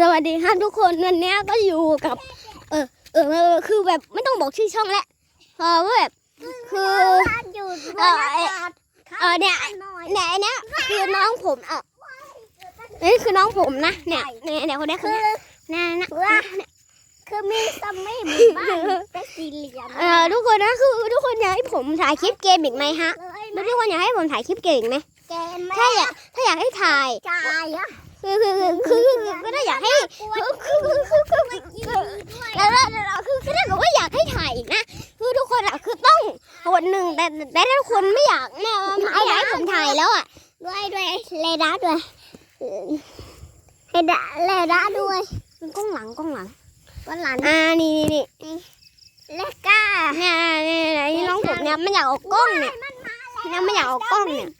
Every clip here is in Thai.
สวัสดีครับทุกคนวันนี้ก็อยู่กับ เออเออเออคือแบบไม่ต้องบอกชื่อช่องแล้วเพราะว่าแบบคืออยู่เออเออเออเนี่ยเนี่ยอันเนี้ยคือน้องผมอะนี่คือน้องผมนะเนี่ยเนี่ยเนี่ยคนเนี้ยคือเนี่ยนะว่าคือมีซัมมี่หมู่บ้านเป็นสี่เหลี่ยมเออทุกคนนะคือทุกคนอยากให้ผมถ่ายคลิปเกมอีกไหมฮะเลยแล้วทุกคนอยากให้ผมถ่ายคลิปเกมอีกไหมแกมแม่ถ้าอยากถ้าอยากให้ถ่ายจ่ายอะ คือคือคือคือก็ถ้อยากให้คือคือคือคือคือแล้วแล้วคือคือถ้าเกิดว่าอยากให้ถ่ายอีกนะคือทุกคนอะคือต้องคนหนึ่งแต่แต่ถ้าคนไม่อยากเนี่ไม่อยากให้ผมถ่ายแล้วอะด้วยด้วยเลด้าด้วยเลด้าเลด้าด้วยมันกล้องหลังกล้องหลังวันหลังอ่านี่นี่นี่เลก้าเนี่ยเนี่ยนี่น้องผมเนี่ยไมันอยากออกกล้องเนี่ยเนี่ยไม่อยากออกกล้องเนี่ย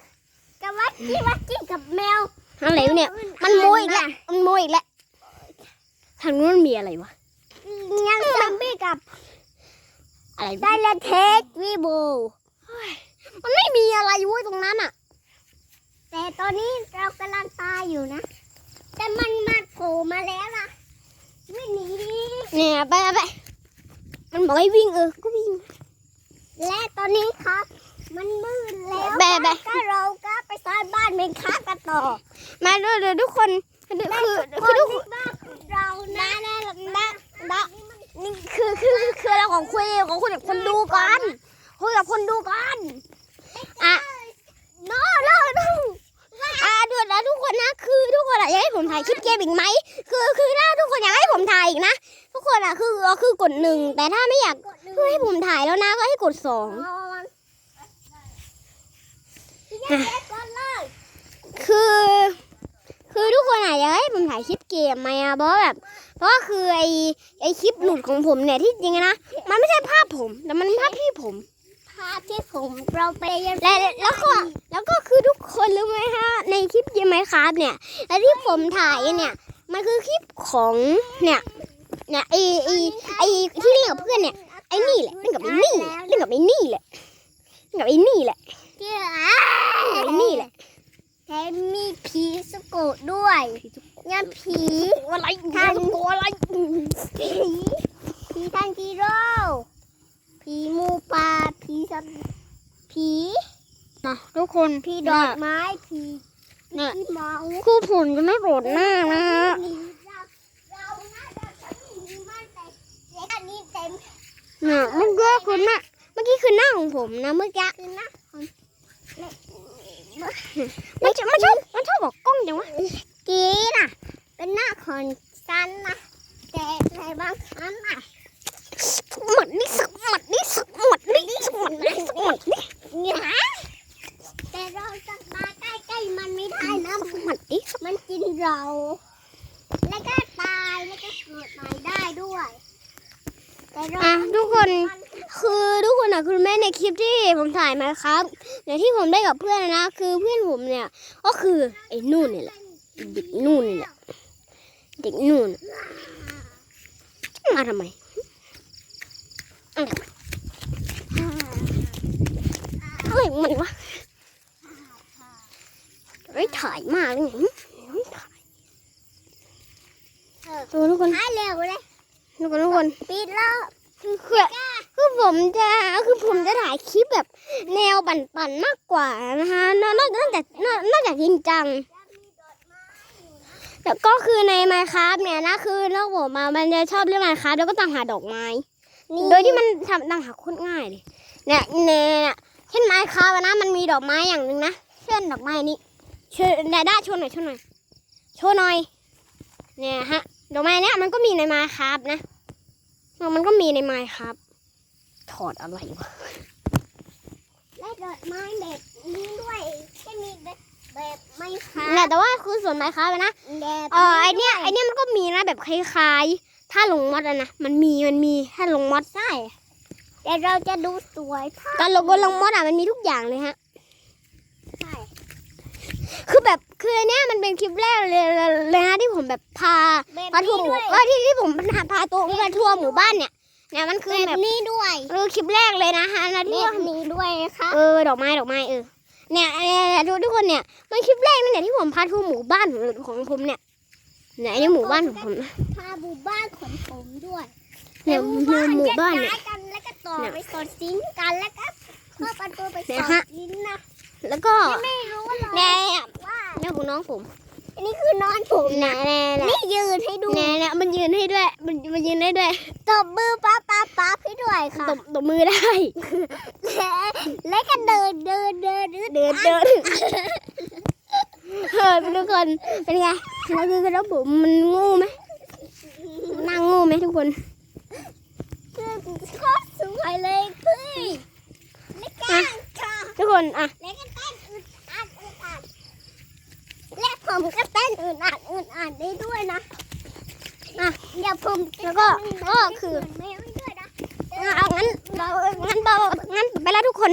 กับวัดกี้วัดกี้กับแมว อะไรวะเนี่ย มันโมยอีกแล้วมันโมยอีกแล้วทางนู้นมันมีอะไรวะยังซัมบี้กับ อะไรไดวะเลเทสวีโบมันไม่มีอะไรเว้ยตรงนั้นอะแต่ตอนนี้เรากำลังตายอยู่นะ แต่มันมาโผล่มาแล้วนะวิ่งหนีดิเนี่ยไปไปไปมันบอกให้วิ่งเออ ก็วิ่ง และตอนนี้ครับ มันมืดแล้วแบะแบะ ก็เราก็ไปสร้างบ้านเป็นค้ากันต่อมาดูดูทุกคนคือคือคือทุกคนบ้านเรานะนะนะนะนี่คือคือคือคือเราของคุยของคุยกับคนดูกันคุยกับคนดูกันอะโน้โน้โน้อะดูนะทุกคนนะคือทุกคนอะอยากให้ผมถ่ายคลิปเกมอีกไหมคือคือถ้าทุกคนอยากให้ผมถ่ายอีกนะทุกคนอะคือคือกดหนึ่งแต่ถ้าไม่อยากกดหนึ่งคือให้ผมถ่ายแล้วนะก็ให้กดสองนอนพี่แจ๊คก่อนเลย คือ คือทุกคนอะอยากให้ผมถ่ายคลิปเกมไหมอะเพราะว่าแบบ เพราะว่าคือไอไอคลิปหลุดของผมเนี่ยที่จริงๆนะ มันไม่ใช่ภาพผม แต่มันภาพพี่ผม ภาพที่ผมเราไปเรียนและแล้วก็แล้วก็คือทุกคนรู้ไหมฮะในคลิปเกมไหมครับเนี่ยไอที่ผมถ่ายเนี่ย มันคือคลิปของเนี่ยเนี่ยไอไอไอที่เล่นกับเพื่อนเนี่ยไอนี่แหละเล่นกับไอนี่เล่นกับไอนี่แหละเล่นกับไอนี่แหละ ที่ เล่นกับไอนี่แหละ แถมมีผี สะกดด้วยงานผีอะไรท่างตัวอะไรผีผีท่างกีโร่ผีมูป่าผีสัตว์ผีนะทุกคนผีดอกไม้ผีเนี่ยคู่ผมจะไม่โกรธหน้านะฮะเราน่าจะมีมันแต่อันนี้เต็มเนี่ยเมื่อกี้คือหน้าเมื่อกี้คือหน้าของผมนะเมื่อกี้คือหนะมันจะมันชอบมันชอบ จังวะกีน่ะ เป็นหน้าของฉันนะแต่ในบางครั้งน่ะหมดนี่สักหมดนี่สักหมดนี่สักหมดนี่สักหมดนี่เนี่ยแต่เราจะมาใกล้ๆมันไม่ได้นะสักหมดนี่สักมันกินเรา แล้วก็ตายแล้วก็เกิดใหม่ได้ด้วยแต่เราอะทุกคนมันคือทุกคนอะคือแม่ในคลิปที่ผมถ่ายมาครับ เนี่ยที่ผมได้กับเพื่อนนะ คือเพื่อนผมเนี่ย ก็คือไอ้นู่นนี่แหละเด็กนู่นนี่แหละเด็กนู่นมาทำไมอะไรของมันวะไม่ถ่ายมากเลยเนี่ยไม่ถ่ายตัวทุกคนหายเร็วเลยทุกคนทุกคนปิดแล้วคือคือคือ ผมจะคือผมจะถ่ายคลิปแบบแนวปั่นๆมากกว่านะคะนอกนอกนอกจากนอกนอกจากจริงจังแต่ก็คือในไมค์ครับเนี่ยนะคือโลกผมมามันจะชอบเรื่องไมค์ครับแล้วก็ตามหาดอกไม้โดยที่มันทำตามหาโคตรง่ายเลยเนี่ยเนี่ยเช่นไมค์ครับนะมันมีดอกไม้อย่างหนึ่งนะเช่นดอกไม้นี้เชิญดาด้าโชว์หน่อยโชว์หน่อยโชว์หน่อย เนี่ยฮะดอกไม้เนี่ยมันก็มีในไมค์ครับนะมันก็มีในไมค์ครับ ถอดอะไรวะและดอกไม้แบบนี้ด้วยแค่มีแบบแบบไม่ขาน่ะดแต่ว่าคือส่วนไมค์ครับนะแบบเออไอเนี้ยไอเนี้ยมันก็มีนะแบบคล้ายๆ ถ้าลงมอดอะนะมันมีมันมีถ้าลงมอดใช่แต่เราจะดูสวยถ้าการลงบนลงมอดอะมันมีทุกอย่างเลยฮะใช่คือแบบคืออันเนี้ยมันเป็นคลิปแรกเลยเลยเลยนะที่ผมแบบพาแบบพาทัวนี้ร์หมู่ด้วยว่าที่ที่ผมพาพาตัวพาทัวร์หมู่บ้านเนี่ย เนี่ยมันคือแบแบบบนี้ด้วยคือคลิปแรกเลยนะฮะนะแบที่บว่านี้ด้วยนะคะเออดอกไม้ดอกไม้เออเนี่ยเนี่ยทุกทุกคนเนี่ยมันคลิปแรกนั่นแหละที่ผมพาทัวร์หมู่บ้านของของผมเนี่ยไหนนี่หมู่บ้านของผมนะ พาหมู่บ้านของผมด้วยเนี่ยหมู่หมู่บ้านเนี่ยแยกย้ายกันแล้วก็ต่อเนี่ยไปสอดซิงค์กันแล้วก็เข้าประตูไปสเนี่ยอดฮะ ซิงค์นะแล้วก็ไม่รู้เลยแน่ว่า เนี่ยของน้องผม อันนี้คือนอนผมแน่แน่แน่นี่ยืนให้ดูแน่แน่มันยืนให้ด้วย มันมันยืนได้ด้วย ตบมือป๊าป๊าป๊าให้ด้วยค่ะตบตบมือได้ และและก็เดินเดินเดินเดินเดินเฮ้ยทุกคนเป็นไงเราคือกันแล้วผมมันโงูไหมมันนั่งโงูไหมทุกคนคือโคตรสวยเลยเฮ้ยและกันค่ะทุกคนอะ และก็เต้นอึดอัดอึดอัดและ ผมก็เต้นอึดอัดอึดอัดได้ด้วยนะอะเดี๋ยวผมแล้วก็ก็คือไม่ให้ด้วยนะอะเอางั้นเรางั้นเรางั้นไปแล้วทุกคน